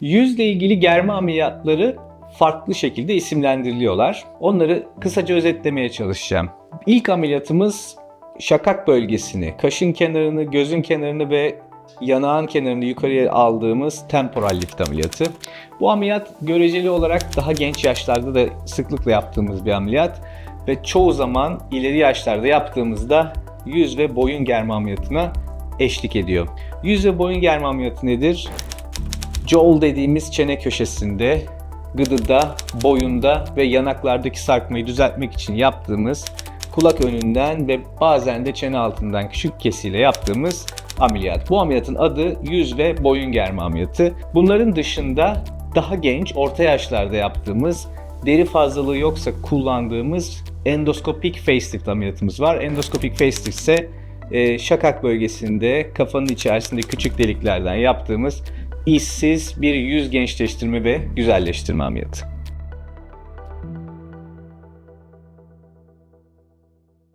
Yüzle ilgili germe ameliyatları farklı şekilde isimlendiriliyorlar. Onları kısaca özetlemeye çalışacağım. İlk ameliyatımız şakak bölgesini, kaşın kenarını, gözün kenarını ve yanağın kenarını yukarıya aldığımız temporal lift ameliyatı. Bu ameliyat göreceli olarak daha genç yaşlarda da sıklıkla yaptığımız bir ameliyat ve çoğu zaman ileri yaşlarda yaptığımızda yüz ve boyun germe ameliyatına eşlik ediyor. Yüz ve boyun germe ameliyatı nedir? Joel dediğimiz çene köşesinde, gıdıda, boyunda ve yanaklardaki sarkmayı düzeltmek için yaptığımız kulak önünden ve bazen de çene altından küçük kesiyle yaptığımız ameliyat. Bu ameliyatın adı yüz ve boyun germe ameliyatı. Bunların dışında daha genç, orta yaşlarda yaptığımız deri fazlalığı yoksa kullandığımız endoskopik facelift ameliyatımız var. Endoskopik facelift ise e, şakak bölgesinde kafanın içerisinde küçük deliklerden yaptığımız işsiz bir yüz gençleştirme ve güzelleştirme ameliyatı.